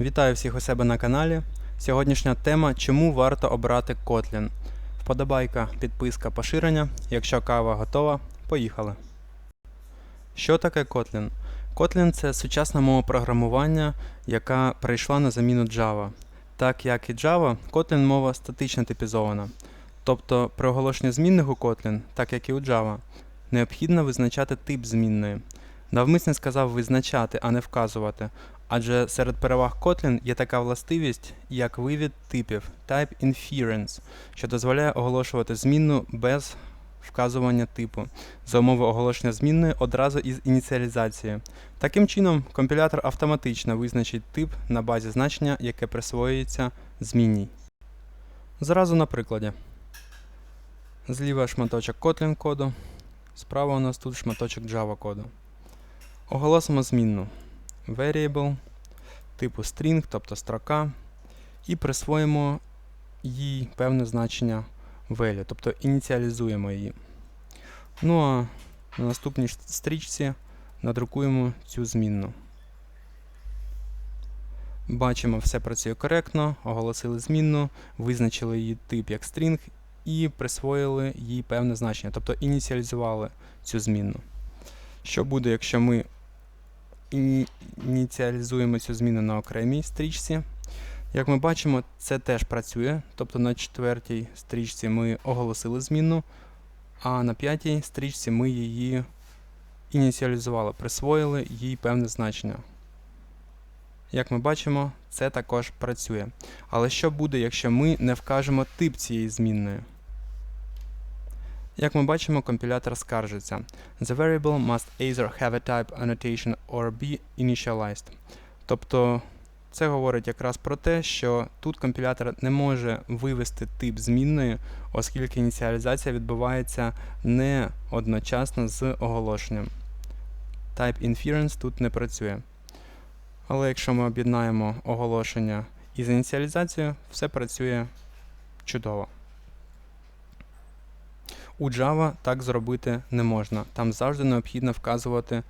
Вітаю всіх у себе на каналі. Сьогоднішня тема чому варто обрати Kotlin. Вподобайка, підписка, поширення. Якщо кава готова, поїхали. Що таке Kotlin? Kotlin це сучасна мова програмування, яка прийшла на заміну Java. Так як і Java, Kotlin мова статично типізована. Тобто при оголошенні змінних у Kotlin, так як і у Java, необхідно визначати тип змінної. Навмисне сказав визначати, а не вказувати, адже серед переваг Kotlin є така властивість, як вивід типів Type Inference, що дозволяє оголошувати змінну без вказування типу за умови оголошення змінної одразу із ініціалізацією. Таким чином, компілятор автоматично визначить тип на базі значення, яке присвоюється змінній. Зразу на прикладі. Зліва шматочок Kotlin коду, справа у нас тут шматочок Java коду. Оголосимо змінну variable типу string, тобто строка, і присвоїмо їй певне значення value, тобто ініціалізуємо її. Ну а на наступній стрічці надрукуємо цю змінну. Бачимо, все працює коректно, оголосили змінну, визначили її тип як string і присвоїли їй певне значення, тобто ініціалізували цю змінну. Що буде, якщо ми ініціалізуємо цю зміну на окремій стрічці? Як ми бачимо, це теж працює, тобто на четвертій стрічці ми оголосили змінну, а на п'ятій стрічці ми її ініціалізували, присвоїли їй певне значення. Як ми бачимо, це також працює. Але що буде, якщо ми не вкажемо тип цієї змінної? Як ми бачимо, компілятор скаржиться. The variable must either have a type annotation or be initialized. Тобто це говорить якраз про те, що тут компілятор не може вивести тип змінної, оскільки ініціалізація відбувається не одночасно з оголошенням. Type inference тут не працює. Але якщо ми об'єднаємо оголошення із ініціалізацією, все працює чудово. У Java так зробити не можна. Там завжди необхідно вказувати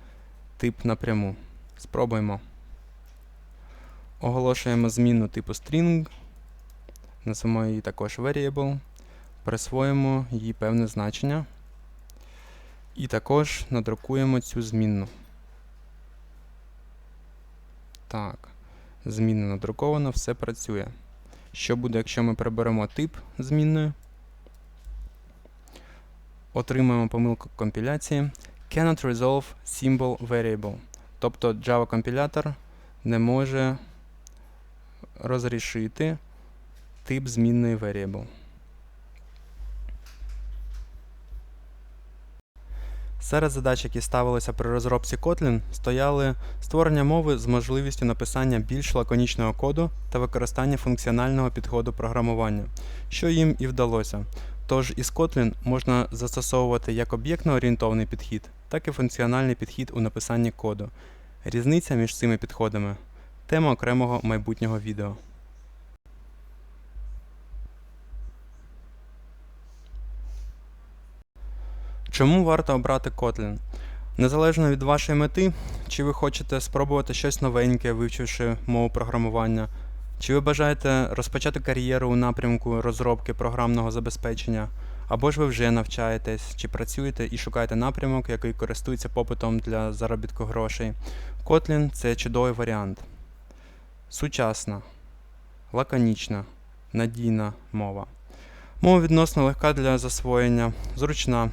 тип напряму. Спробуємо. Оголошуємо змінну типу string, назвемо її також variable, присвоїмо їй певне значення. І також надрукуємо цю змінну. Так, змінна надрукована, все працює. Що буде, якщо ми приберемо тип змінної? Отримуємо помилку компіляції cannot resolve symbol variable. Тобто Java компілятор не може розрішити тип змінної variable. Серед задач, які ставилися при розробці Kotlin, стояли створення мови з можливістю написання більш лаконічного коду та використання функціонального підходу програмування, що їм і вдалося. Тож із Kotlin можна застосовувати як об'єктно-орієнтовний підхід, так і функціональний підхід у написанні коду. Різниця між цими підходами тема окремого майбутнього відео. Чому варто обрати Kotlin? Незалежно від вашої мети, чи ви хочете спробувати щось новеньке, вивчивши мову програмування, чи ви бажаєте розпочати кар'єру у напрямку розробки програмного забезпечення, або ж ви вже навчаєтесь, чи працюєте і шукаєте напрямок, який користується попитом для заробітку грошей, Kotlin це чудовий варіант. Сучасна, лаконічна, надійна мова. Мова відносно легка для засвоєння, зручна,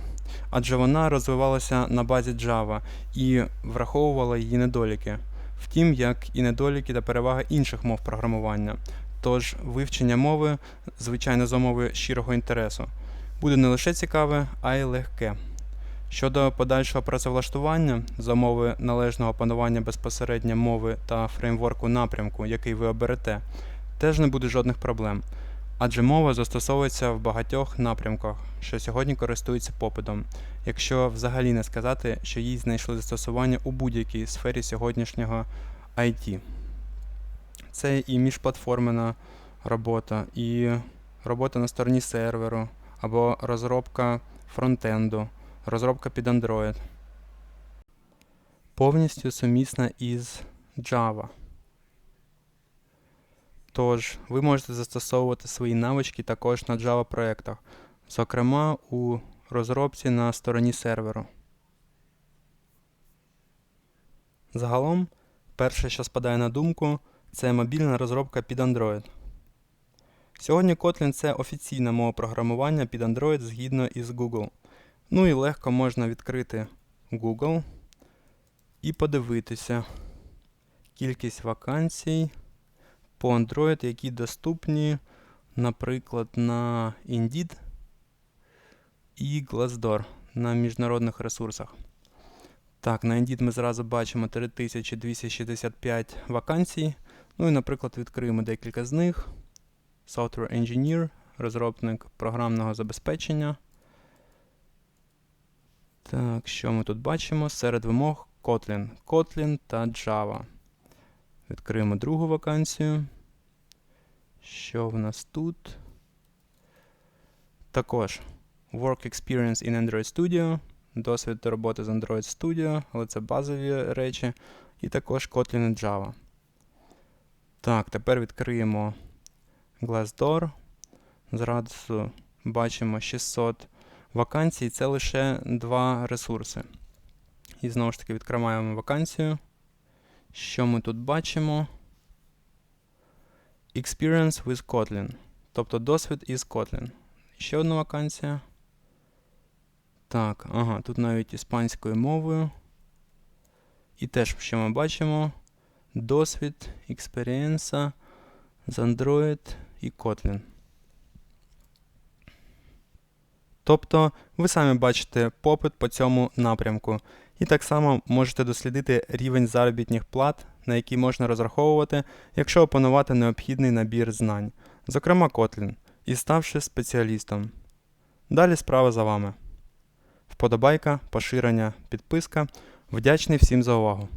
адже вона розвивалася на базі Java і враховувала її недоліки, втім, як і недоліки та переваги інших мов програмування. Тож вивчення мови, звичайно, за умови щирого інтересу, буде не лише цікаве, а й легке. Щодо подальшого працевлаштування за умови належного панування безпосередньо мови та фреймворку напрямку, який ви оберете, теж не буде жодних проблем. Адже мова застосовується в багатьох напрямках, що сьогодні користуються попитом, якщо взагалі не сказати, що їй знайшли застосування у будь-якій сфері сьогоднішнього IT. Це і міжплатформена робота, і робота на стороні серверу, або розробка фронтенду, розробка під Android. Повністю сумісна із Java. Тож, ви можете застосовувати свої навички також на Java проєктах, зокрема у розробці на стороні серверу. Загалом, перше, що спадає на думку, це мобільна розробка під Android. Сьогодні Kotlin це офіційна мова програмування під Android згідно із Google. Ну і легко можна відкрити Google і подивитися кількість вакансій по Android, які доступні, наприклад, на Indeed і Glassdoor на міжнародних ресурсах. Так, на Indeed ми зразу бачимо 3265 вакансій. Ну і, наприклад, відкриємо декілька з них. Software Engineer, розробник програмного забезпечення. Так, що ми тут бачимо? Серед вимог Kotlin, Kotlin та Java. Відкриємо другу вакансію. Що в нас тут? Також Work Experience in Android Studio, досвід роботи з Android Studio, але це базові речі. І також Kotlin і Java. Так, тепер відкриємо Glassdoor. Зразу бачимо 600 вакансій. Це лише два ресурси. І знову ж таки відкриваємо вакансію. Що ми тут бачимо? Experience with Kotlin. Тобто досвід із Kotlin. Ще одна вакансія. Так, ага, тут навіть іспанською мовою. І теж, що ми бачимо, досвід, експеріенса з Android і Kotlin. Тобто, ви самі бачите попит по цьому напрямку. І так само можете дослідити рівень заробітних плат, на які можна розраховувати, якщо опанувати необхідний набір знань, зокрема Kotlin, і ставши спеціалістом. Далі справа за вами. Вподобайка, поширення, підписка. Вдячний всім за увагу.